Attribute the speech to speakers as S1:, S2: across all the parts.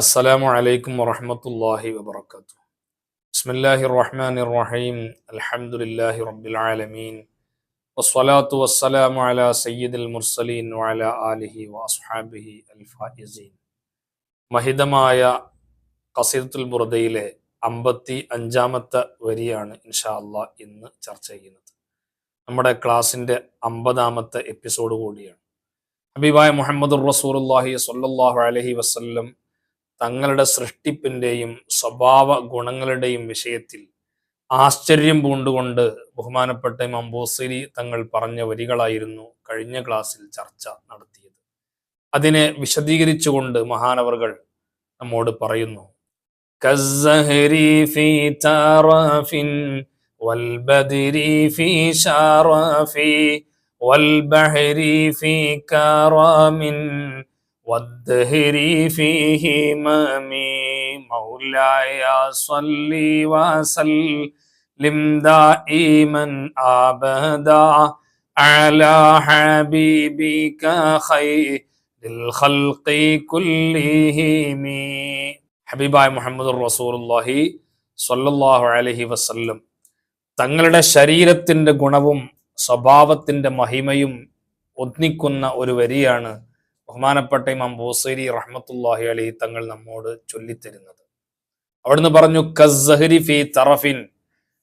S1: അസ്സലാമു അലൈക്കും വറഹമത്തല്ലാഹി വബർക്കാത്തു ബിസ്മില്ലാഹി റഹ്മാൻ റഹീം അൽഹംദുലില്ലാഹി റബ്ബിൽ ആലമീൻ. വസ്സലാത്തു വസ്സലാമു അലാ സയ്യിദുൽ മുർസലീൻ വഅലാ ആലിഹി വഅസ്ഹാബിഹി അൽ ഫായിസീൻ. മഹിതമായ ഖസീദത്തുൽ ബുർദയിലെ അമ്പത്തി അഞ്ചാമത്തെ വരിയാണ് ഇൻഷാ അള്ളാ ഇന്ന് ചർച്ച ചെയ്യുന്നത്. നമ്മുടെ ക്ലാസിന്റെ അമ്പതാമത്തെ എപ്പിസോഡ് കൂടിയാണ്. ഹബീബായ മുഹമ്മദ് റസൂറുല്ലാഹി സൊല്ലാഹു അലഹി വസ്ല്ലം തങ്ങളുടെ സൃഷ്ടിപ്പിന്റെയും സ്വഭാവ ഗുണങ്ങളുടെയും വിഷയത്തിൽ ആശ്ചര്യം പൂണ്ടുകൊണ്ട് ബഹുമാനപ്പെട്ട ഇമാം ബോസരി തങ്ങൾ പറഞ്ഞ വരികളായിരുന്നു കഴിഞ്ഞ ക്ലാസ്സിൽ ചർച്ച നടത്തിയത് അതിനെ വിശദീകരിച്ചുകൊണ്ട് മഹാനവറുകൾ നമ്മോട് പറയുന്നു كالزهر في ترف والبدر في شرف والبحر في كرم والدهر في همم مولاي صل وسلم دائما ابدا على حبيبك خير الخلق كلهم ഹബീബായ മുഹമ്മദ് റസൂലുള്ളാഹി സ്വല്ലല്ലാഹു അലൈഹി വസല്ലം തങ്ങളുടെ ശരീരത്തിന്റെ ഗുണവും സ്വഭാവത്തിന്റെ മഹിമയും ഒന്നിക്കുന്ന ഒരു വരിയാണ് ബഹുമാനപ്പെട്ട ഇമാം ബോസരി റഹ്മത്തുല്ലാഹി അലൈഹി തങ്ങൾ നമ്മോട് ചൊല്ലിത്തരുന്നത്. അവിടുന്ന് പറഞ്ഞു ഫി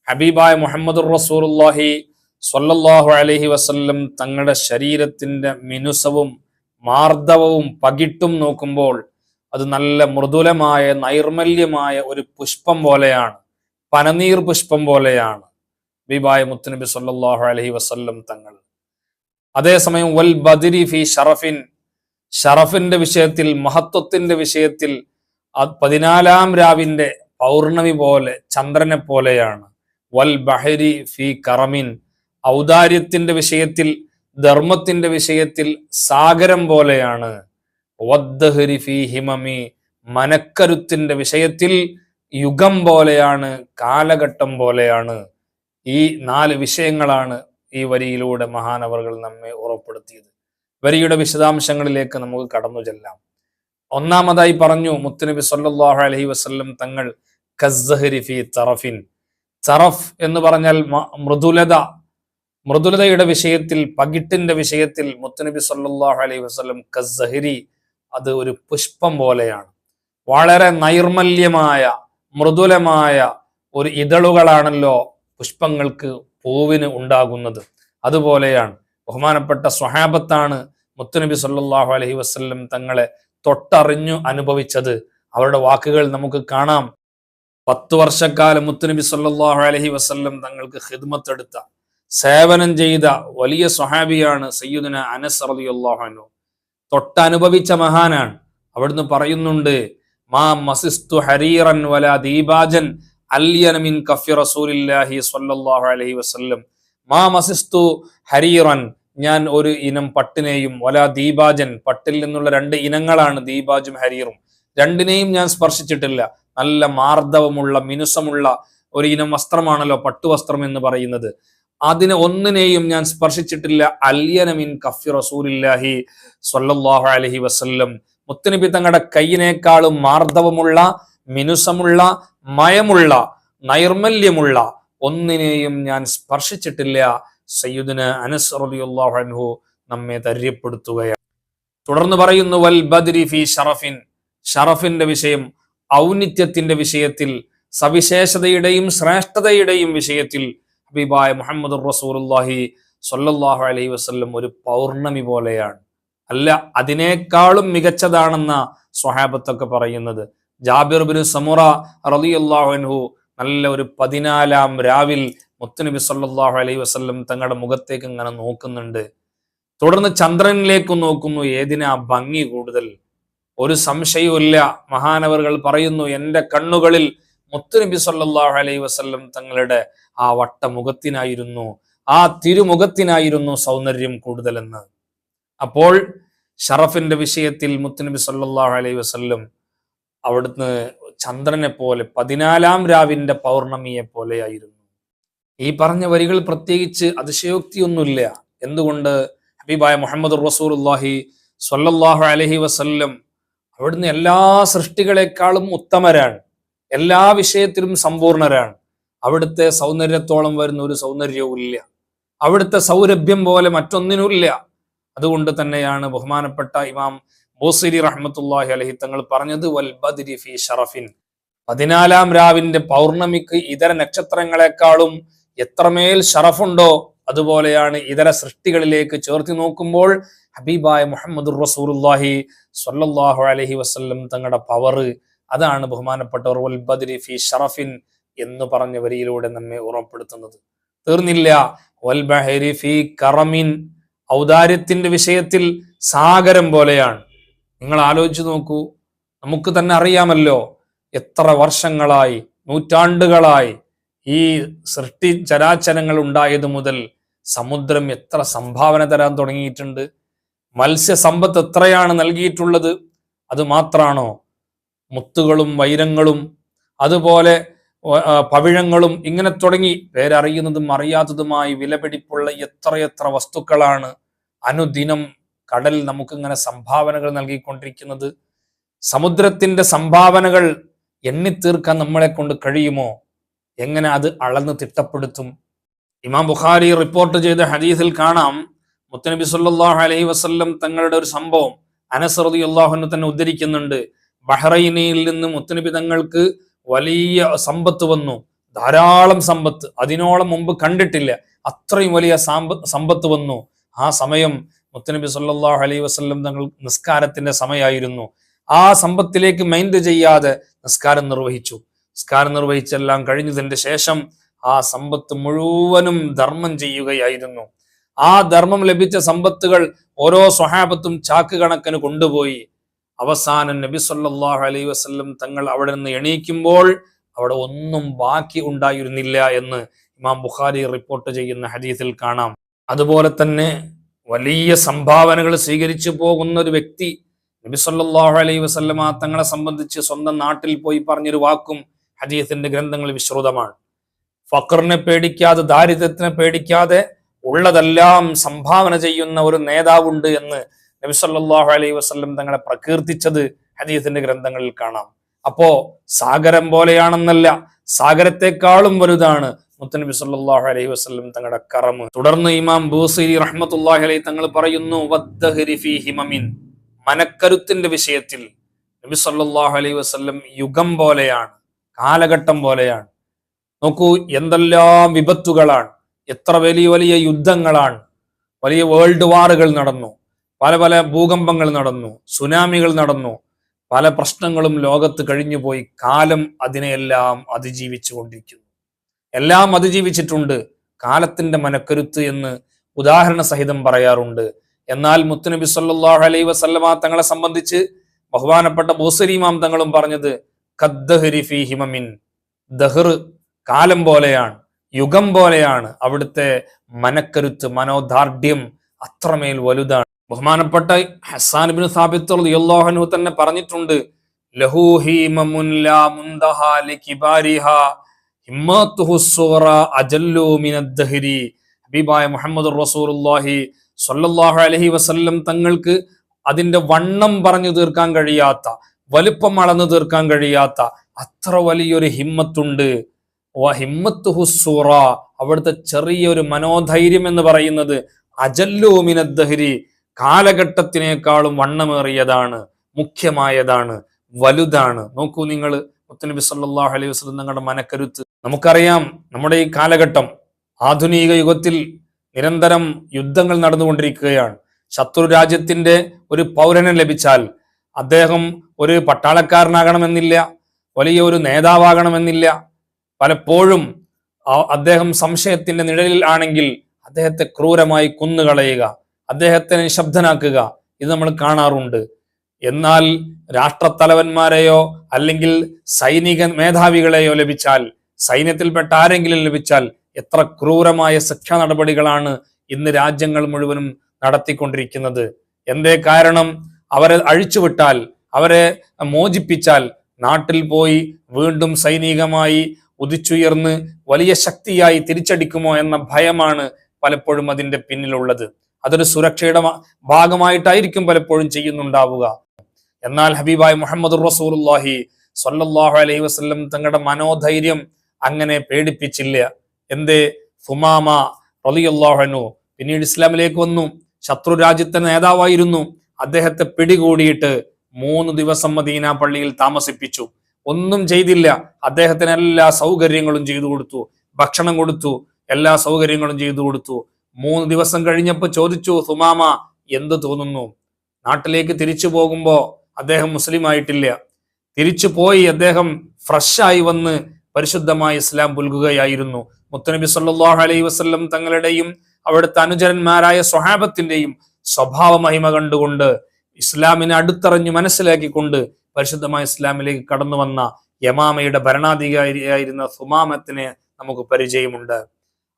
S1: ഹബീബായ മുഹമ്മദ് റസൂലുള്ളാഹി സ്വല്ലല്ലാഹു അലഹി വസല്ലം തങ്ങളുടെ ശരീരത്തിന്റെ മിനുസവും മാർദ്ദവവും പകിട്ടും നോക്കുമ്പോൾ അത് നല്ല മൃദുലമായ നൈർമല്യമായ ഒരു പുഷ്പം പോലെയാണ് പനനീർ പുഷ്പം പോലെയാണ്. ബിബായ മുത്തുനബി സല്ലാഹു അലഹി വസല്ലം തങ്ങൾ. അതേസമയം വൽ ബദിരി ഫി ഷറഫിൻ ഷറഫിന്റെ വിഷയത്തിൽ മഹത്വത്തിന്റെ വിഷയത്തിൽ പതിനാലാം രാവിന്റെ പൗർണമി പോലെ ചന്ദ്രനെ പോലെയാണ്. വൽ ബഹരി ഫി കറമിൻ. ഔദാര്യത്തിന്റെ വിഷയത്തിൽ ധർമ്മത്തിന്റെ വിഷയത്തിൽ സാഗരം പോലെയാണ്. വദ്ദഹരി ഫി ഹിമമി. മനക്കരുത്തിന്റെ വിഷയത്തിൽ യുഗം പോലെയാണ് കാലഘട്ടം പോലെയാണ്. ഈ നാല് വിഷയങ്ങളാണ് ഈ വരിയിലൂടെ മഹാനവറുകൾ നമ്മെ ഉറപ്പെടുത്തിയത്. വരിയുടെ വിശദാംശങ്ങളിലേക്ക് നമുക്ക് കടന്നു ചെല്ലാം. ഒന്നാമതായി പറഞ്ഞു മുത്തുനബി സല്ലല്ലാഹു അലൈഹി വസല്ലം തങ്ങൾ കസ്സഹരി ഫി തറഫിൻ. തറഫ് എന്ന് പറഞ്ഞാൽ മൃദുലത. മൃദുലതയുടെ വിഷയത്തിൽ പകിട്ടിന്റെ വിഷയത്തിൽ മുത്തുനബി സല്ലല്ലാഹു അലൈഹി വസല്ലം കസ്സഹരി അത് ഒരു പുഷ്പം പോലെയാണ്. വളരെ നൈർമല്യമായ മൃദുലമായ ഒരു ഇതളുകളാണല്ലോ പുഷ്പങ്ങൾക്ക് പൂവിന് ഉണ്ടാകുന്നത്. അതുപോലെയാണ് ബഹുമാനപ്പെട്ട സ്വഹാബത്താണ് മുത്തുനബി സല്ലാഹു അലഹി വസ്ല്ലം തങ്ങളെ തൊട്ടറിഞ്ഞു അനുഭവിച്ചത്. അവരുടെ വാക്കുകൾ നമുക്ക് കാണാം. പത്തു വർഷക്കാലം മുത്തുനബി സല്ലാഹു അലഹി വസ്ല്ലം തങ്ങൾക്ക് ഹിദ്മത്തെടുത്ത സേവനം ചെയ്ത വലിയ സ്വഹാബിയാണ് സയ്യുദിന അനസ് റളിയല്ലാഹു തൊട്ടനുഭവിച്ച മഹാനാണ്. അവിടുന്ന് പറയുന്നുണ്ട് മാ മസിസ്തു ഹരീറൻ വല ദീപാജൻ അല്യനമിൻ കഫി റസൂലില്ലാഹി സ്വല്ലല്ലാഹു അലൈഹി വസല്ലം മാ മസിസ്തു ഹരീറൻ. ഞാൻ ഒരു ഇനം പട്ടിനെയും വല ദീപാജൻ. പട്ടിൽ നിന്നുള്ള രണ്ട് ഇനങ്ങളാണ് ദീപാജും ഹരീറും. രണ്ടിനെയും ഞാൻ സ്പർശിച്ചിട്ടില്ല. നല്ല മാർദ്ദവമുള്ള മിനുസമുള്ള ഒരു ഇനം വസ്ത്രമാണല്ലോ പട്ടുവസ്ത്രം എന്ന് പറയുന്നത്. അതിനെ ഒന്നിനെയും ഞാൻ സ്പർശിച്ചിട്ടില്ല. അല്യനമിൻ കഫി റസൂലില്ലാഹി സ്വല്ലല്ലാഹു അലൈഹി വസല്ലം. മുത്തനബി തങ്ങളുടെ കൈയിനേക്കാളും മാർദ്ദവമുള്ള മിനുസമുള്ള മയമുള്ള നൈർമല്യമുള്ള ഒന്നിനെയും ഞാൻ സ്പർശിച്ചിട്ടില്ല. സയ്യുദിന് അനസ് റളിയല്ലാഹു അൻഹു നമ്മെ ധര്യപ്പെടുത്തുകയാണ്. തുടർന്ന് പറയുന്നു വൽ ബദ്രി ഫി ഷറഫിൻ. ഷറഫിന്റെ വിഷയം ഔന്നിത്യത്തിന്റെ വിഷയത്തിൽ സവിശേഷതയുടെയും ശ്രേഷ്ഠതയുടെയും വിഷയത്തിൽ ഹബീബായ മുഹമ്മദ് റസൂലുല്ലാഹി സൊല്ലാഹു അലൈഹി വസ്ല്ലം ഒരു പൗർണമി പോലെയാണ്. അല്ല അതിനേക്കാളും മികച്ചതാണെന്ന സ്വഹാബത്തൊക്കെ പറയുന്നത്. ജാബിർ ബിൻ സമുറ റളിയല്ലാഹു അൻഹു നല്ല ഒരു പതിനാലാം രാവിൽ മുത്തുനബി സല്ലാഹു അലൈഹി വസ്ല്ലം തങ്ങളുടെ മുഖത്തേക്ക് ഇങ്ങനെ നോക്കുന്നുണ്ട്. തുടർന്ന് ചന്ദ്രനിലേക്ക് നോക്കുന്നു. ഏതിനാ ഭംഗി കൂടുതൽ? ഒരു സംശയവുമില്ല. മഹാനവറുകൾ പറയുന്നു എന്റെ കണ്ണുകളിൽ മുത്തുനബി സല്ലാഹു അലൈഹി വസ്ല്ലം തങ്ങളുടെ ആ വട്ടമുഖത്തിനായിരുന്നു ആ തിരുമുഖത്തിനായിരുന്നു സൗന്ദര്യം കൂടുതലെന്ന്. അപ്പോൾ ഷറഫിന്റെ വിഷയത്തിൽ മുത്തുനബി സല്ലാഹു അലൈഹി വസ്ല്ലം അവിടുന്ന് ചന്ദ്രനെ പോലെ പതിനാലാം രാവിന്റെ പൗർണമിയെ പോലെയായിരുന്നു ഈ പറഞ്ഞ വരികൾ പ്രത്യേകിച്ച് അതിശയോക്തിയൊന്നുമില്ല. എന്തുകൊണ്ട്? ഹബീബായ മുഹമ്മദ് റസൂലുല്ലാഹി സൊല്ലാഹു അലഹി വസല്ലം അവിടുന്ന് എല്ലാ സൃഷ്ടികളെക്കാളും ഉത്തമരാണ്. എല്ലാ വിഷയത്തിലും സമ്പൂർണരാണ്. അവിടുത്തെ സൗന്ദര്യത്തോളം വരുന്ന ഒരു സൗന്ദര്യവും ഇല്ല അവിടുത്തെ സൗരഭ്യം പോലെ മറ്റൊന്നിനുമില്ല. അതുകൊണ്ട് തന്നെയാണ് ബഹുമാനപ്പെട്ട ഇമാം ബോസിരി റഹ്മത്തുല്ലാഹി അലഹി തങ്ങൾ പറഞ്ഞത് വൽ ബദ്രി ഫി ഷറഫിൻ. പതിനാലാം രാവിന്റെ പൗർണമിക്ക് ഇതര നക്ഷത്രങ്ങളെക്കാളും എത്രമേൽ ഷറഫുണ്ടോ അതുപോലെയാണ് ഇതര സൃഷ്ടികളിലേക്ക് ചേർത്തി നോക്കുമ്പോൾ ഹബീബായ മുഹമ്മദ് റസൂലുല്ലാഹി സ്വല്ലല്ലാഹു അലഹി വസല്ലം തങ്ങളുടെ പവർ അതാണ് ബഹുമാനപ്പെട്ടവർ വൽ ബദ്രി ഫി ഷറഫിൻ എന്ന് പറഞ്ഞ വരിയിലൂടെ നമ്മെ ഓർമ്മപ്പെടുത്തുന്നത്. തീർന്നില്ല. വൽ ബഹരി ഫി കറമിൻ ഔദാര്യത്തിന്റെ വിഷയത്തിൽ സാഗരം പോലെയാണ്. നിങ്ങൾ ആലോചിച്ച് നോക്കൂ. നമുക്ക് തന്നെ അറിയാമല്ലോ എത്ര വർഷങ്ങളായി നൂറ്റാണ്ടുകളായി ഈ സൃഷ്ടി ചരാചരങ്ങൾ ഉണ്ടായത് മുതൽ സമുദ്രം എത്ര സംഭാവന തരാൻ തുടങ്ങിയിട്ടുണ്ട്. മത്സ്യസമ്പത്ത് എത്രയാണ് നൽകിയിട്ടുള്ളത്. അത് മാത്രാണോ മുത്തുകളും വൈരങ്ങളും അതുപോലെ പവിഴങ്ങളും ഇങ്ങനെ തുടങ്ങി പേരറിയുന്നതും അറിയാത്തതുമായി വിലപിടിപ്പുള്ള എത്രയെത്ര വസ്തുക്കളാണ്. അനുദിനം കടൽ നമുക്കിങ്ങനെ സംഭാവനകൾ നൽകിക്കൊണ്ടിരിക്കുന്നത് സമുദ്രത്തിന്റെ സംഭാവനകൾ എണ്ണിത്തീർക്കാൻ നമ്മളെ കൊണ്ട് കഴിയുമോ? എങ്ങനെ അത് അളന്ന് തിട്ടപ്പെടുത്തും? ഇമാം ബുഖാരി റിപ്പോർട്ട് ചെയ്ത ഹദീസിൽ കാണാം മുത്തനബി സല്ലല്ലാഹു അലൈഹി വസല്ലം തങ്ങളുടെ ഒരു സംഭവം അനസ് റളിയല്ലാഹു തന്നെ ഉദ്ധരിക്കുന്നുണ്ട്. ബഹ്റൈനയിൽ നിന്ന് മുത്തനബി തങ്ങൾക്ക് വലിയ സമ്പത്ത് വന്നു. ധാരാളം സമ്പത്ത്. അതിനോളം മുമ്പ് കണ്ടിട്ടില്ല. അത്രയും വലിയ സാമ്പ സമ്പത്ത് വന്നു. ആ സമയം മുത്തനബി സല്ലാഹു അലൈ വസല്ലം തങ്ങൾ നിസ്കാരത്തിന്റെ സമയമായിരുന്നു. ആ സമ്പത്തിലേക്ക് മൈൻഡ് ചെയ്യാതെ നിസ്കാരം നിർവഹിച്ചു. നിസ്കാരം നിർവഹിച്ചെല്ലാം കഴിഞ്ഞതിന്റെ ശേഷം ആ സമ്പത്ത് മുഴുവനും ധർമ്മം ചെയ്യുകയായിരുന്നു. ആ ധർമ്മം ലഭിച്ച സമ്പത്തുകൾ ഓരോ സ്വഹാബത്തും ചാക്ക് കണക്കിന് കൊണ്ടുപോയി. അവസാനം നബി സല്ലാഹു അലൈ വസല്ലം തങ്ങൾ അവിടെ നിന്ന് എണീക്കുമ്പോൾ അവിടെ ഒന്നും ബാക്കി ഉണ്ടായിരുന്നില്ല എന്ന് ഇമാം ബുഖാരി റിപ്പോർട്ട് ചെയ്യുന്ന ഹദീസിൽ കാണാം. അതുപോലെ തന്നെ വലിയ സംഭാവനകൾ സ്വീകരിച്ചു പോകുന്ന ഒരു വ്യക്തി നബി സല്ലല്ലാഹു അലൈഹി വസല്ലമ തങ്ങളെ സംബന്ധിച്ച് സ്വന്തം നാട്ടിൽ പോയി പറഞ്ഞൊരു വാക്കും ഹദീസിന്റെ ഗ്രന്ഥങ്ങൾ വിശ്രുതമാണ്. ഫക്കറിനെ പേടിക്കാതെ ദാരിദ്ര്യത്തിനെ പേടിക്കാതെ ഉള്ളതെല്ലാം സംഭാവന ചെയ്യുന്ന ഒരു നേതാവുണ്ട് എന്ന് നബി സല്ലല്ലാഹു അലൈഹി വസല്ലം തങ്ങളെ പ്രകീർത്തിച്ചത് ഹദീസിന്റെ ഗ്രന്ഥങ്ങളിൽ കാണാം. അപ്പോ സാഗരം പോലെയാണെന്നല്ല സാഗരത്തെക്കാളും വലുതാണ് മുത്തനബി സല്ലല്ലാഹു അലൈഹി വസല്ലം തങ്ങളുടെ കറമ്. തുടർന്ന് ഇമാം ബൂസരി റഹ്മത്തുള്ളാഹി അലൈഹി തങ്ങൾ പറയുന്നു മനക്കരുത്തിന്റെ വിഷയത്തിൽ നബി സല്ലല്ലാഹു അലൈഹി വസല്ലം യുഗം പോലെയാണ് കാലഘട്ടം പോലെയാണ്. നോക്കൂ എന്തെല്ലാം വിപത്തുകളാണ് എത്ര വലിയ വലിയ യുദ്ധങ്ങളാണ്. വലിയ വേൾഡ് വാറുകൾ നടന്നു പല പല ഭൂകമ്പങ്ങൾ നടന്നു സുനാമികൾ നടന്നു. പല പ്രശ്നങ്ങളും ലോകത്ത് കഴിഞ്ഞുപോയി കാലം അതിനെയെല്ലാം അതിജീവിച്ചു കൊണ്ടിരിക്കുന്നു എല്ലാം അതിജീവിച്ചിട്ടുണ്ട്. കാലത്തിന്റെ മനക്കരുത്ത് എന്ന് ഉദാഹരണ സഹിതം പറയാറുണ്ട്. എന്നാൽ മുത്തുനബി സല്ലല്ലാഹു അലൈ വസല്ലമ തങ്ങളെ സംബന്ധിച്ച് ബഹുമാനപ്പെട്ട ബോസരിമാം തങ്ങളും പറഞ്ഞത് ഹിമമിൻ ദഹ്റ് കാലം പോലെയാണ് യുഗം പോലെയാണ്. അവിടുത്തെ മനക്കരുത്ത് മനോദാർഢ്യം അത്രമേൽ വലുതാണ്. ബഹുമാനപ്പെട്ട ഹസാൻ ബിൻ സാബിത്ത് തന്നെ പറഞ്ഞിട്ടുണ്ട് ലഹു ഹീമമുൻ ലാ മുന്തഹ മിനദ്ദഹരി ഹബീബായ മുഹമ്മദ് അലൈഹി വസല്ലം തങ്ങൾക്ക് അതിന്റെ വണ്ണം പറഞ്ഞു തീർക്കാൻ കഴിയാത്ത വലിപ്പം അളന്നു തീർക്കാൻ കഴിയാത്ത അത്ര വലിയൊരു ഹിമ്മത്തുണ്ട്. ഹിമ്മത്ത് ഹുസൂറ സൂറ അവിടുത്തെ ചെറിയൊരു മനോധൈര്യം എന്ന് പറയുന്നത് അജല്ലോമിനദ്ദഹരി കാലഘട്ടത്തിനേക്കാളും വണ്ണമേറിയതാണ് മുഖ്യമായതാണ് വലുതാണ്. നോക്കൂ നിങ്ങൾ മുത്തനബി സല്ലാഹു അലൈഹി വസ്ലം തങ്ങളുടെ മനക്കരുത്ത്. നമുക്കറിയാം നമ്മുടെ ഈ കാലഘട്ടം ആധുനിക യുഗത്തിൽ നിരന്തരം യുദ്ധങ്ങൾ നടന്നുകൊണ്ടിരിക്കുകയാണ്. ശത്രു രാജ്യത്തിന്റെ ഒരു പൗരനെ ലഭിച്ചാൽ അദ്ദേഹം ഒരു പട്ടാളക്കാരനാകണമെന്നില്ല വലിയ ഒരു നേതാവാകണമെന്നില്ല. പലപ്പോഴും അദ്ദേഹം സംശയത്തിന്റെ നിഴലിൽ ആണെങ്കിൽ അദ്ദേഹത്തെ ക്രൂരമായി കുന്നുകളയുക അദ്ദേഹത്തെ നിശബ്ദനാക്കുക ഇത് നമ്മൾ കാണാറുണ്ട്. എന്നാൽ രാഷ്ട്രത്തലവന്മാരെയോ അല്ലെങ്കിൽ സൈനിക മേധാവികളെയോ ലഭിച്ചാൽ സൈന്യത്തിൽപ്പെട്ട ആരെങ്കിലും ലഭിച്ചാൽ എത്ര ക്രൂരമായ ശിക്ഷാ നടപടികളാണ് ഇന്ന് രാജ്യങ്ങൾ മുഴുവനും നടത്തിക്കൊണ്ടിരിക്കുന്നത്. എന്തേ കാരണം? അവരെ അഴിച്ചുവിട്ടാൽ അവരെ മോചിപ്പിച്ചാൽ നാട്ടിൽ പോയി വീണ്ടും സൈനികമായി ഉദിച്ചുയർന്ന് വലിയ ശക്തിയായി തിരിച്ചടിക്കുമോ എന്ന ഭയമാണ് പലപ്പോഴും അതിന്റെ പിന്നിലുള്ളത്. അതൊരു സുരക്ഷയുടെ ഭാഗമായിട്ടായിരിക്കും പലപ്പോഴും ചെയ്യുന്നുണ്ടാവുക. എന്നാൽ ഹബീബായ് മുഹമ്മദ് റസൂലുള്ളാഹി സ്വല്ലല്ലാഹു അലൈഹി വസ്ലം തങ്ങളുടെ മനോധൈര്യം അങ്ങനെ പേടിപ്പിച്ചില്ല. എന്ത്? ഫുമാമ റളിയല്ലാഹു അൻഹു. പിന്നീട് ഇസ്ലാമിലേക്ക് വന്നു. ശത്രു രാജ്യത്തെ നേതാവായിരുന്നു. അദ്ദേഹത്തെ പിടികൂടിയിട്ട് മൂന്ന് ദിവസം മദീന പള്ളിയിൽ താമസിപ്പിച്ചു. ഒന്നും ചെയ്തില്ല. അദ്ദേഹത്തിന് എല്ലാ സൗകര്യങ്ങളും ചെയ്തു കൊടുത്തു. ഭക്ഷണം കൊടുത്തു. എല്ലാ സൗകര്യങ്ങളും ചെയ്തു കൊടുത്തു. മൂന്ന് ദിവസം കഴിഞ്ഞപ്പോൾ ചോദിച്ചു സുമാമ എന്ത് തോന്നുന്നു? നാട്ടിലേക്ക് തിരിച്ചു പോകുമ്പോ അദ്ദേഹം മുസ്ലിം ആയിട്ടില്ല തിരിച്ചു പോയി അദ്ദേഹം ഫ്രഷായി വന്ന് പരിശുദ്ധമായ ഇസ്ലാം പുൽകുകയായിരുന്നു. മുത്തനബി സല്ലാഹു അലൈഹി വസല്ലം തങ്ങളുടെയും അവിടുത്തെ അനുചരന്മാരായ സ്വഹാബത്തിന്റെയും സ്വഭാവ മഹിമ കണ്ടുകൊണ്ട് ഇസ്ലാമിനെ അടുത്തറിഞ്ഞു മനസ്സിലാക്കിക്കൊണ്ട് പരിശുദ്ധമായ ഇസ്ലാമിലേക്ക് കടന്നു വന്ന യമാമയുടെ ഭരണാധികാരിയായിരുന്ന സുമാമത്തിനെ നമുക്ക് പരിചയമുണ്ട്.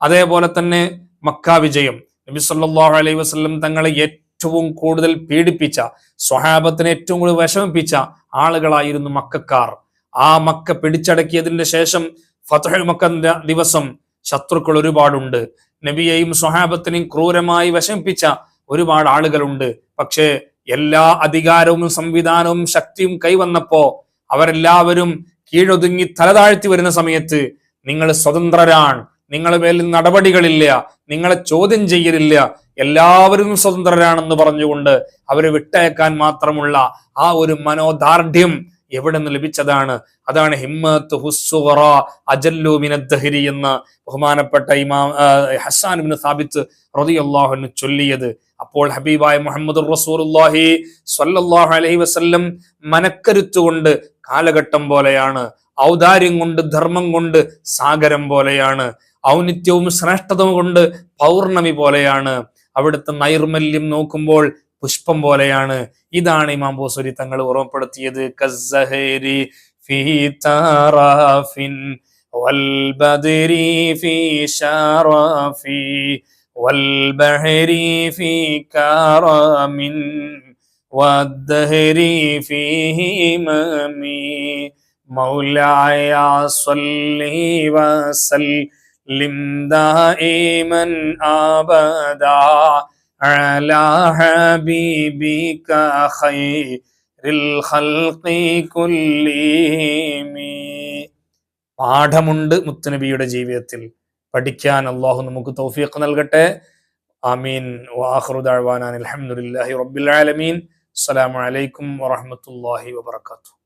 S1: അതേപോലെ തന്നെ മക്ക വിജയം. നബി സല്ലാഹു അലൈഹി വസല്ലം തങ്ങളെ ഏറ്റവും കൂടുതൽ പീഡിപ്പിച്ച സ്വഹാബത്തിനെ ഏറ്റവും കൂടുതൽ വിഷമിപ്പിച്ച ആളുകളായിരുന്നു മക്കക്കാർ ആ മക്ക പിടിച്ചടക്കിയതിന്റെ ശേഷം ഫതഹുൽ മക്കന്റെ ദിവസം ശത്രുക്കൾ ഒരുപാടുണ്ട്. നബിയെയും സ്വഹാബത്തിനെയും ക്രൂരമായി വിഷമിപ്പിച്ച ഒരുപാട് ആളുകളുണ്ട്. പക്ഷേ എല്ലാ അധികാരവും സംവിധാനവും ശക്തിയും കൈവന്നപ്പോ അവരെല്ലാവരും കീഴൊതുങ്ങി തലതാഴ്ത്തി വരുന്ന സമയത്ത് നിങ്ങൾ സ്വതന്ത്രരാണ്. നിങ്ങളെ മേലിൽ നടപടികളില്ല നിങ്ങളെ ചോദ്യം ചെയ്യലില്ല. എല്ലാവരും സ്വതന്ത്രരാണെന്ന് പറഞ്ഞുകൊണ്ട് അവരെ വിട്ടയക്കാൻ മാത്രമുള്ള ആ ഒരു മനോദാർഢ്യം എവിടെ നിന്ന് ലഭിച്ചതാണ്? അതാണ് ഹിമ്മത്ത് ഹുസ്സുറ അജല്ലു മിനദ്ദഹരി എന്ന് ബഹുമാനപ്പെട്ട ഇമാം ഹസാൻ ബിൻ സാബിത്ത് റളിയല്ലാഹു ചൊല്ലിയത്. അപ്പോൾ ഹബീബായ മുഹമ്മദ് റസൂലുള്ളാഹി സ്വല്ലല്ലാഹു അലൈഹി വസല്ലം മനക്കരുത്തുകൊണ്ട് കാലഘട്ടം പോലെയാണ് ഔദാര്യം കൊണ്ട് ധർമ്മം കൊണ്ട് സാഗരം പോലെയാണ്. ഔന്നിത്യവും ശ്രേഷ്ഠതവും കൊണ്ട് പൗർണമി പോലെയാണ്. അവിടുത്തെ നൈർമല്യം നോക്കുമ്പോൾ പുഷ്പം പോലെയാണ്. ഇതാണ് ഇമാം ബോസരി തങ്ങൾ ഓർമ്മപ്പെടുത്തിയത്. കസ്സഹരി ഫീ താറാഫിൻ والبدر في شرفي والبحر في كرم والدهر في هممي مولاي صل وسلم دائما ابدا على حبيبك خير الخلق كلهم പാഠമുണ്ട് മുത്തുനബിയുടെ ജീവിതത്തിൽ പഠിക്കാൻ അള്ളാഹു നമുക്ക് തൗഫീഖ് നൽകട്ടെ ആമീൻ വാഹ്റു ദഅ്വാനാൻ അൽഹംദുലില്ലാഹി റബ്ബിൽ ആലമീൻ അസ്സലാമു അലൈക്കും വറഹ്മത്തുള്ളാഹി വബറകാതുഹു